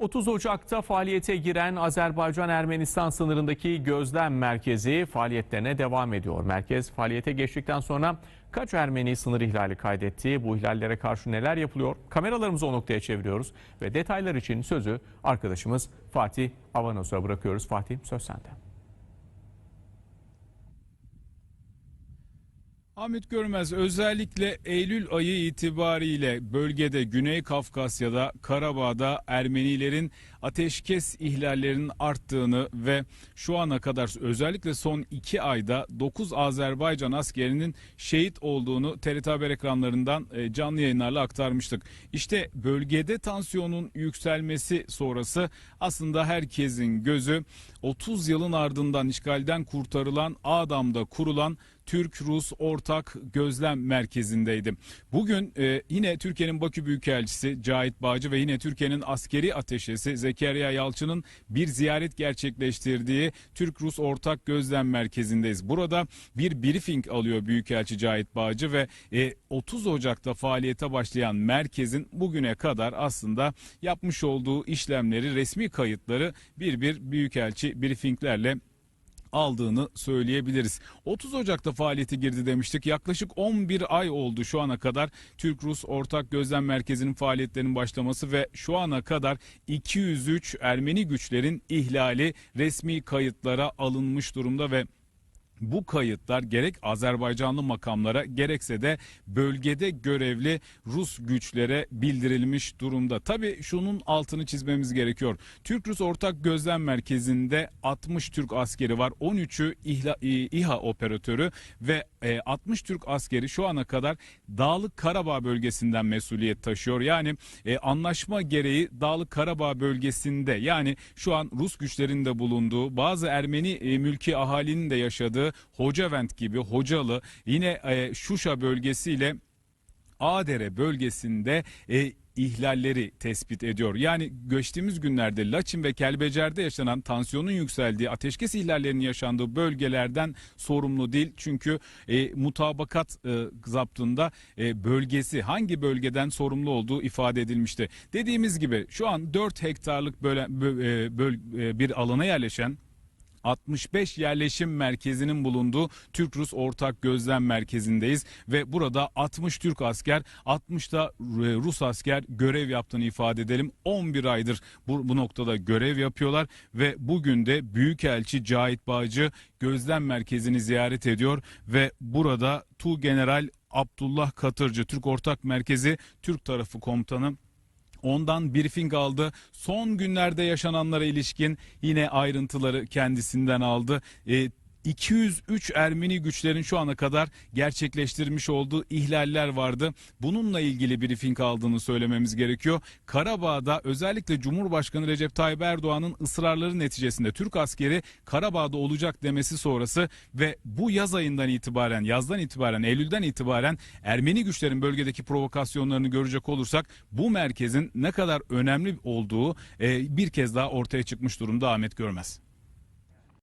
30 Ocak'ta faaliyete giren Azerbaycan-Ermenistan sınırındaki gözlem merkezi faaliyetlerine devam ediyor. Merkez faaliyete geçtikten sonra kaç Ermeni sınır ihlali kaydetti? Bu ihlallere karşı neler yapılıyor? Kameralarımızı o noktaya çeviriyoruz ve detaylar için sözü arkadaşımız Fatih Avanos'a bırakıyoruz. Fatih söz sende. Ahmet Görmez özellikle Eylül ayı itibariyle bölgede Güney Kafkasya'da Karabağ'da Ermenilerin ateşkes ihlallerinin arttığını ve şu ana kadar özellikle son iki ayda 9 Azerbaycan askerinin şehit olduğunu TRT Haber ekranlarından e, canlı yayınlarla aktarmıştık. İşte bölgede tansiyonun yükselmesi sonrası aslında herkesin gözü 30 yılın ardından işgalden kurtarılan Adam'da kurulan Türk-Rus Ortak Gözlem Merkezi'ndeydi. Bugün e, yine Türkiye'nin Bakü Büyükelçisi Cahit Bağcı ve yine Türkiye'nin askeri ateşesi Zekeriya Yalçın'ın bir ziyaret gerçekleştirdiği Türk-Rus Ortak Gözlem Merkezi'ndeyiz. Burada bir briefing alıyor Büyükelçi Cahit Bağcı ve e, 30 Ocak'ta faaliyete başlayan merkezin bugüne kadar aslında yapmış olduğu işlemleri, resmi kayıtları bir bir Büyükelçi briefinglerle aldığını söyleyebiliriz. 30 Ocak'ta faaliyete girdi demiştik. Yaklaşık 11 ay oldu şu ana kadar Türk-Rus Ortak Gözlem Merkezi'nin faaliyetlerinin başlaması ve şu ana kadar 203 Ermeni güçlerin ihlali resmi kayıtlara alınmış durumda ve bu kayıtlar gerek Azerbaycanlı makamlara gerekse de bölgede görevli Rus güçlere bildirilmiş durumda. Tabii şunun altını çizmemiz gerekiyor. Türk-Rus Ortak Gözlem Merkezi'nde 60 Türk askeri var. 13'ü İHA, operatörü ve e, 60 Türk askeri şu ana kadar Dağlık Karabağ bölgesinden mesuliyet taşıyor. Yani e, anlaşma gereği Dağlık Karabağ bölgesinde yani şu an Rus güçlerinin de bulunduğu bazı Ermeni e, mülki ahalinin de yaşadığı Hocavent gibi Hocalı yine e, Şuşa bölgesiyle Adere bölgesinde e, ihlalleri tespit ediyor. Yani geçtiğimiz günlerde Laçin ve Kelbecer'de yaşanan tansiyonun yükseldiği, ateşkes ihlallerinin yaşandığı bölgelerden sorumlu değil. Çünkü e, mutabakat e, zaptında e, bölgesi hangi bölgeden sorumlu olduğu ifade edilmişti. Dediğimiz gibi şu an 4 hektarlık e, böl- e, bir alana yerleşen 65 yerleşim merkezinin bulunduğu Türk-Rus Ortak Gözlem Merkezi'ndeyiz ve burada 60 Türk asker, 60 da Rus asker görev yaptığını ifade edelim. 11 aydır bu, bu noktada görev yapıyorlar ve bugün de Büyükelçi Cahit Bağcı Gözlem Merkezi'ni ziyaret ediyor ve burada Tu General Abdullah Katırcı Türk Ortak Merkezi Türk tarafı komutanı Ondan briefing aldı. Son günlerde yaşananlara ilişkin yine ayrıntıları kendisinden aldı. E, 203 Ermeni güçlerin şu ana kadar gerçekleştirmiş olduğu ihlaller vardı. Bununla ilgili briefing aldığını söylememiz gerekiyor. Karabağ'da özellikle Cumhurbaşkanı Recep Tayyip Erdoğan'ın ısrarları neticesinde Türk askeri Karabağ'da olacak demesi sonrası ve bu yaz ayından itibaren, yazdan itibaren, Eylül'den itibaren Ermeni güçlerin bölgedeki provokasyonlarını görecek olursak bu merkezin ne kadar önemli olduğu e, bir kez daha ortaya çıkmış durumda Ahmet Görmez.